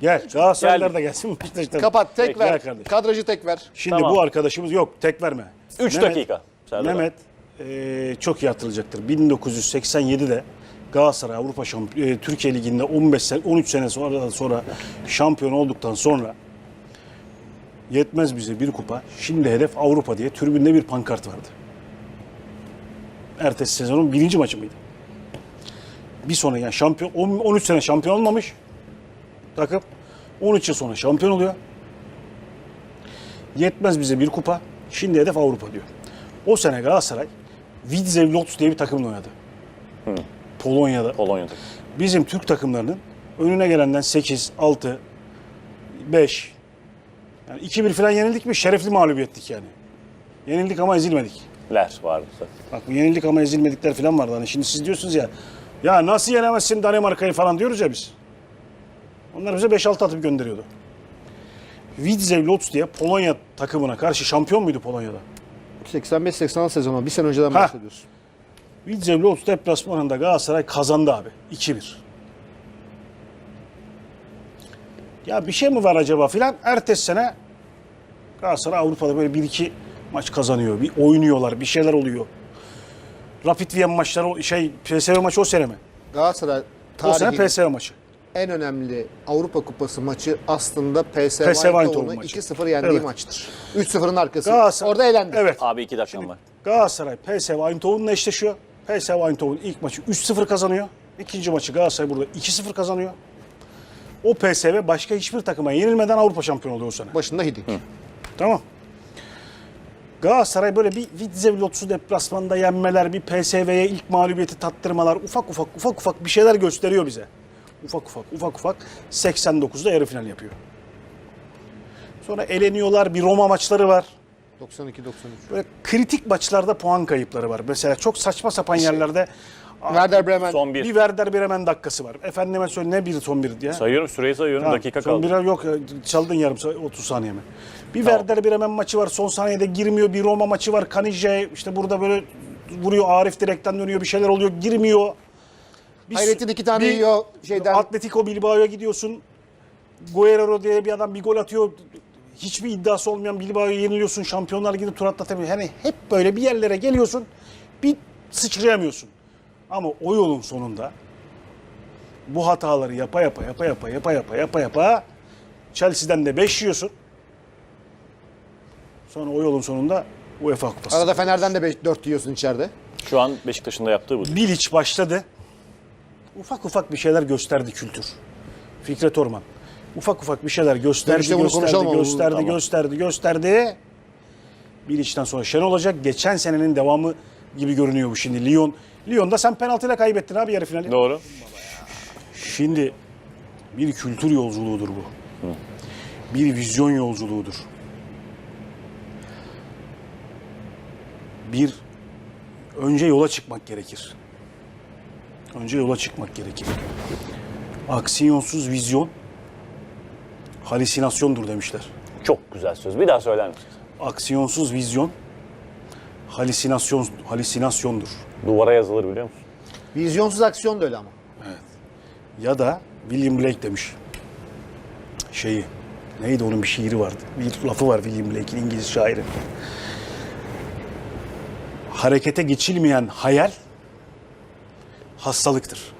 Gel Galatasaraylılar da gelsin Beşiktaş'tan. Kapat tek Peki, ver. gel kardeşim. Kadrajı tek ver. Şimdi Tamam. bu arkadaşımız yok tek verme. 3 Mehmet- dakika. Serdar abi. Mehmet eee, çok iyi hatırlayacaktır. 1987'de Galatasaray Avrupa Şamp eee, Türkiye Ligi'nde 15 sene 13 sene sonra sonra şampiyon olduktan sonra yetmez bize bir kupa. Şimdi hedef Avrupa diye tribünde bir pankart vardı. Ertesi sezonun birinci maçı mıydı? Bir sonra yani şampiyon on- 13 sene şampiyon olmamış takım 13 yıl sonra şampiyon oluyor. Yetmez bize bir kupa. Şimdi hedef Avrupa diyor. O sene Galatasaray Widzew Łódź diye bir takımla oynadı. Polonya'da. Polonya'da. Bizim Türk takımlarının önüne gelenden 8, 6, 5 yani 2-1 falan yenildik mi şerefli mağlubiyettik yani. Yenildik ama ezilmedik. Ler vardı. Bak bu yenildik ama ezilmedikler falan vardı. Hani şimdi siz diyorsunuz ya ya nasıl yenemezsin Danimarka'yı falan diyoruz ya biz. Onlar bize 5-6 atıp gönderiyordu. Widzew Łódź diye Polonya takımına karşı şampiyon muydu Polonya'da? 85-86 sezonu bir sene önceden Ha. bahsediyorsun. Widzew Łódź deplasmanında Galatasaray kazandı abi. 2-1. Ya bir şey mi var acaba filan? Ertesi sene Galatasaray Avrupa'da böyle 1-2 maç kazanıyor. Bir oynuyorlar, bir şeyler oluyor. Rapid Wien maçları, o- şey PSV maçı o sene mi? Galatasaray O sene PSV maçı. En önemli Avrupa Kupası maçı aslında PSV PSV Eindhoven Eindhoven'u maçı. 2-0 yendiği Evet. maçtır. 3-0'ın arkası. Galatasaray, Orada elendi. Evet. Abi 2 dakikam var. Galatasaray PSV Eindhoven'la eşleşiyor. PSV Eindhoven ilk maçı 3-0 kazanıyor. İkinci maçı Galatasaray burada 2-0 kazanıyor. O PSV başka hiçbir takıma yenilmeden Avrupa şampiyonu oluyor o sene. Başında Hidik. Tamam. Galatasaray böyle bir Widzew Łódź'u deplasmanda yenmeler, bir PSV'ye ilk mağlubiyeti tattırmalar, ufak ufak ufak ufak bir şeyler gösteriyor bize. Ufak ufak ufak ufak 89'da yarı final yapıyor. Sonra eleniyorlar, bir Roma maçları var. 92-93. Böyle kritik maçlarda puan kayıpları var. Mesela çok saçma sapan yerlerde Werder Bremen. Son bir bir. Werder Bremen dakikası var. Efendime söyle ne bir son bir diye. Sayıyorum süreyi sayıyorum. Tamam, dakika son kaldı. birer yok çaldın yarım sa- 30 saniye mi? Bir Tamam. Werder Bremen maçı var son saniyede girmiyor. Bir Roma maçı var. Kanije işte burada böyle vuruyor Arif direkten dönüyor bir şeyler oluyor girmiyor. Bir, Hayrettin iki tane bir yiyor şeyden. Atletico Bilbao'ya gidiyorsun. Guerrero diye bir adam bir gol atıyor. Hiçbir iddiası olmayan Bilbao'ya yeniliyorsun. Şampiyonlar Ligi'nde tur atlatamıyor. Hani hep böyle bir yerlere geliyorsun. Bir sıçrayamıyorsun. Ama o yolun sonunda bu hataları yapa yapa yapa yapa yapa yapa yapa yapa Chelsea'den de 5 yiyorsun. Sonra o yolun sonunda UEFA Kupası. Arada Fener'den de 4 yiyorsun içeride. Şu an Beşiktaş'ın da yaptığı bu. Bilic başladı. Ufak ufak bir şeyler gösterdi kültür. Fikret Orman. Ufak ufak bir şeyler gösterdi, bunu gösterdi, gösterdi, tamam. gösterdi, gösterdi. Bilic'ten sonra Şen olacak. Geçen senenin devamı gibi görünüyor bu şimdi. Lyon. Lyon'da sen penaltıyla kaybettin abi yarı finali. Doğru. Şimdi bir kültür yolculuğudur bu. Bir vizyon yolculuğudur. Bir önce yola çıkmak gerekir. Önce yola çıkmak gerekir. Aksiyonsuz vizyon halüsinasyondur demişler. Çok güzel söz. Bir daha söyler misin? Aksiyonsuz vizyon halüsinasyon halüsinasyondur. Duvara yazılır biliyor musun? Vizyonsuz aksiyon da öyle ama. Ya da William Blake demiş. Şeyi. Neydi onun bir şiiri vardı. Bir lafı var William Blake'in İngiliz şairi. Harekete geçilmeyen hayal hastalıktır.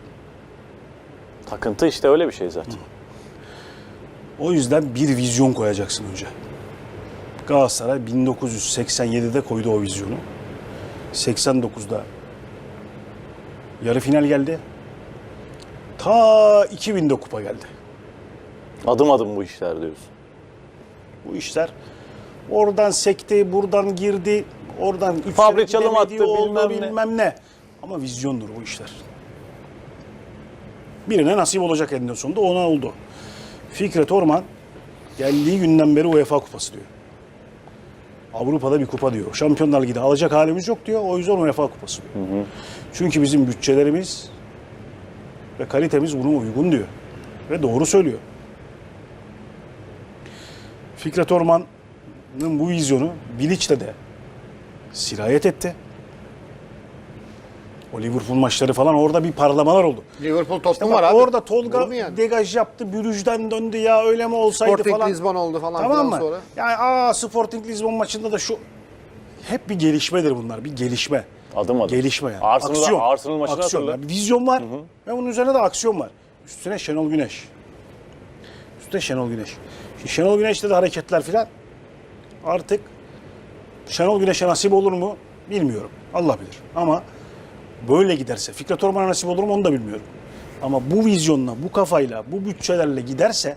Takıntı işte öyle bir şey zaten. O yüzden bir vizyon koyacaksın önce. Galatasaray 1987'de koydu o vizyonu. 89'da yarı final geldi. Ta 2000'de kupa geldi. Adım adım bu işler diyorsun. bu işler. Oradan sekti, buradan girdi, oradan üç sene attı, oldu, bilmem ne. bilmem ne. Ama vizyondur bu işler. Birine nasip olacak eninde sonunda ona oldu. Fikret Orman geldiği günden beri UEFA kupası diyor. Avrupa'da bir kupa diyor. Şampiyonlar Ligi'de alacak halimiz yok diyor. O yüzden UEFA kupası diyor. Çünkü bizim bütçelerimiz ve kalitemiz buna uygun diyor. Ve doğru söylüyor. Fikret Orman'ın bu vizyonu Bilic'te de sirayet etti. O Liverpool maçları falan orada bir parlamalar oldu. Liverpool İşte Tottenham bak var abi. orada Tolga yani? degaj yaptı, Brüj'den döndü ya öyle mi olsaydı Sporting falan. Lisbon oldu falan Tamam mı? sonra. Yani aa Sporting Lisbon maçında da şu hep bir gelişmedir bunlar. Bir gelişme. Adım adım. Gelişme yani. Arsenal'da- aksiyon. Arsenal maçını aksiyon. hatırla. Yani bir vizyon var ve bunun üzerine de aksiyon var. Üstüne Şenol Güneş. Üstüne Şenol Güneş. Şimdi Şenol Güneş'te de hareketler filan artık Şenol Güneş'e nasip olur mu bilmiyorum. Allah bilir. Ama böyle giderse Fikret Orman'a nasip olur mu onu da bilmiyorum. Ama bu vizyonla, bu kafayla, bu bütçelerle giderse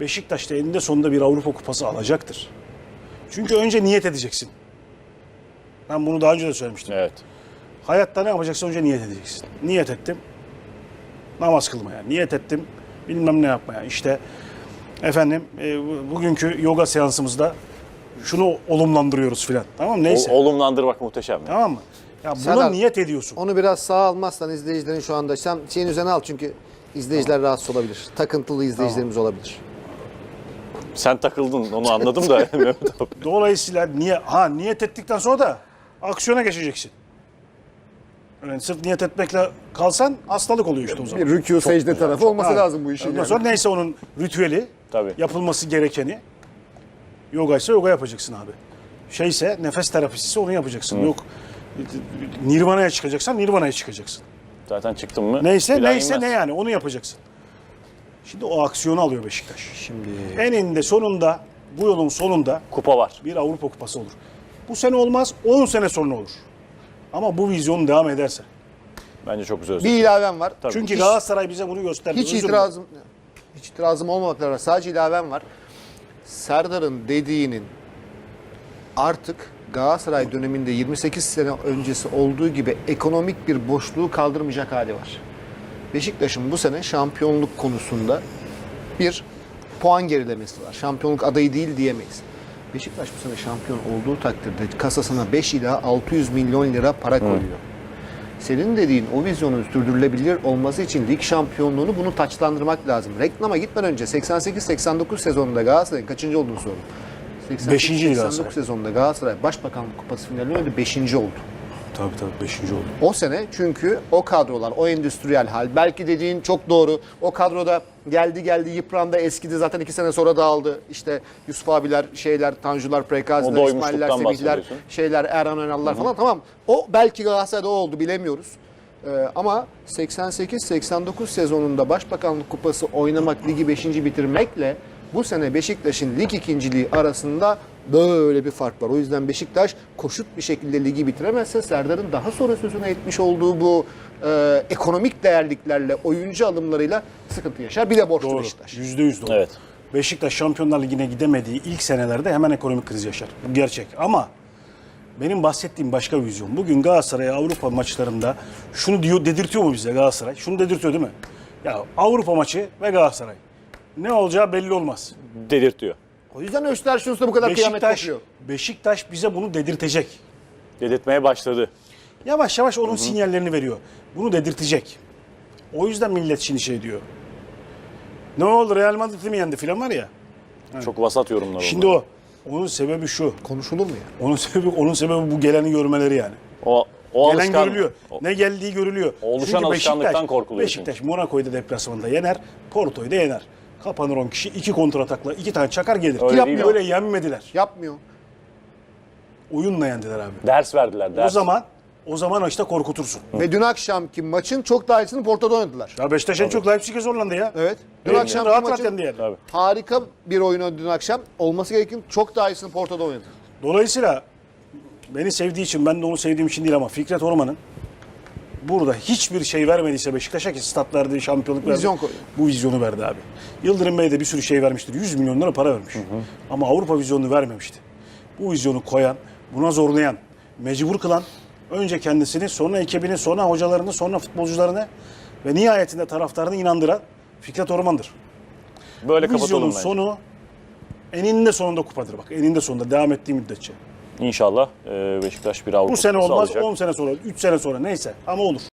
Beşiktaş da eninde sonunda bir Avrupa Kupası alacaktır. Çünkü önce niyet edeceksin. Ben bunu daha önce de söylemiştim. Evet. Hayatta ne yapacaksın önce niyet edeceksin. Niyet ettim. Namaz kılmaya. Niyet ettim. Bilmem ne yapmaya. İşte efendim e, bu- bugünkü yoga seansımızda şunu olumlandırıyoruz filan. Tamam mı? Neyse. O, olumlandırmak muhteşem. tamam mı? Ya buna Serdar, niyet ediyorsun. Onu biraz sağa almazsan izleyicilerin şu anda sen şeyin üzerine al çünkü izleyiciler rahatsız olabilir. Takıntılı izleyicilerimiz olabilir. Sen takıldın onu anladım da Mehmet abi. Dolayısıyla niye ha niyet ettikten sonra da aksiyona geçeceksin. Yani sırf niyet etmekle kalsan hastalık oluyor işte o zaman. rükû secde tarafı olması Ha. lazım bu işin. Ondan yani. sonra neyse onun ritüeli, Tabii. yapılması gerekeni yoga ise yoga yapacaksın abi. Şeyse nefes terapisi onu yapacaksın. Yok Nirvana'ya çıkacaksan Nirvana'ya çıkacaksın. Zaten çıktın mı? Neyse bir daha neyse inmez. ne yani onu yapacaksın. Şimdi o aksiyonu alıyor Beşiktaş. Şimdi Eninde sonunda bu yolun sonunda Kupa var. bir Avrupa Kupası olur. Bu sene olmaz 10 sene sonra olur. Ama bu vizyon devam ederse. Bence çok güzel bir özetledin. ilavem var. Tabii. Çünkü Hiç- Galatasaray bize bunu gösterdi. Hiç Özür dilerim. itirazım hiç itirazım olmamakla beraber sadece ilavem var. Serdar'ın dediğinin artık Galatasaray döneminde 28 sene öncesi olduğu gibi ekonomik bir boşluğu kaldırmayacak hali var. Beşiktaş'ın bu sene şampiyonluk konusunda bir puan gerilemesi var. Şampiyonluk adayı değil diyemeyiz. Beşiktaş bu sene şampiyon olduğu takdirde kasasına 5 ila 600 milyon lira para koyuyor. Senin dediğin o vizyonun sürdürülebilir olması için lig şampiyonluğunu bunu taçlandırmak lazım. Reklama gitmeden önce 88-89 sezonunda Galatasaray'ın kaçıncı olduğunu sordum. Beşinciydi 88-89 Galatasaray. sezonunda Galatasaray Başbakanlık Kupası finalini oynadı. Beşinci oldu. Tabii tabii 5. oldu. O sene çünkü o kadrolar, o endüstriyel hal. Belki dediğin çok doğru. O kadroda geldi geldi yıprandı eskidi zaten iki sene sonra dağıldı. İşte Yusuf abiler, şeyler, Tanjular, O Prekaziler, doymuşluktan İsmail'ler, Semihler, bahsediyorsun. şeyler, Erhan Önal'lar falan tamam. O belki Galatasaray'da o oldu bilemiyoruz. Ee, ama 88-89 sezonunda Başbakanlık Kupası oynamak, ligi 5. bitirmekle bu sene Beşiktaş'ın lig ikinciliği arasında böyle bir fark var. O yüzden Beşiktaş koşut bir şekilde ligi bitiremezse Serdar'ın daha sonra sözüne etmiş olduğu bu e, ekonomik değerliklerle, oyuncu alımlarıyla sıkıntı yaşar. Bir de borçlu Doğru. Beşiktaş. Yüzde yüz doğru. Evet. Beşiktaş Şampiyonlar Ligi'ne gidemediği ilk senelerde hemen ekonomik kriz yaşar. Bu gerçek. Ama benim bahsettiğim başka bir vizyon. Bugün Galatasaray Avrupa maçlarında şunu diyor dedirtiyor mu bize Galatasaray? Şunu dedirtiyor değil mi? Ya Avrupa maçı ve Galatasaray. Ne olacağı belli olmaz. Dedirtiyor. O yüzden Östersun'da bu kadar kıyamet Beşiktaş, kopuyor. Beşiktaş bize bunu dedirtecek. Dedirtmeye başladı. Yavaş yavaş onun sinyallerini veriyor. Bunu dedirtecek. O yüzden millet şimdi şey diyor. Ne oldu Real Madrid'i mi yendi filan var ya. Çok vasat yorumlar Şimdi onlar. o. Onun sebebi şu. Konuşulur mu ya? Onun sebebi onun sebebi bu geleni görmeleri yani. O, o Gelen alışkan- görülüyor. o- Ne geldiği görülüyor. Oluşan Çünkü alışkanlıktan Beşiktaş- korkuluyor Beşiktaş Monaco'yu da deplasmanda yener. Porto'yu da yener. Kapanır 10 kişi. iki kontratakla iki tane çakar gelir. Öyle Yapmıyor. değil mi? Böyle yenmediler. Yapmıyor. Oyunla yendiler abi. Ders verdiler. Ders. O zaman o zaman işte korkutursun. Ve dün akşamki maçın çok daha iyisini Porto'da oynadılar. Ya Beşiktaş en çok Leipzig'e zorlandı ya. Evet. Dün Dün akşam rahat rahat yendi yani. Tabii. harika bir oyun oynadı dün akşam. Olması gereken çok daha iyisini Porto'da oynadı. Dolayısıyla beni sevdiği için ben de onu sevdiğim için değil ama Fikret Orman'ın burada hiçbir şey vermediyse Beşiktaş'a ki stat verdi, şampiyonluk verdi. Vizyon koydu. Bu vizyonu verdi abi. Yıldırım Bey de bir sürü şey vermiştir. 100 milyon lira para vermiş. Ama Avrupa vizyonunu vermemişti. Bu vizyonu koyan, buna zorlayan, mecbur kılan önce kendisini, sonra ekibini, sonra hocalarını, sonra futbolcularını ve nihayetinde taraftarını inandıran Fikret Orman'dır. Böyle Bu vizyonun bence. sonu eninde sonunda kupadır bak. Eninde sonunda devam ettiği müddetçe. İnşallah e, Beşiktaş bir Avrupa Bu sene olmaz, alacak. 10 sene sonra, 3 sene sonra neyse ama olur.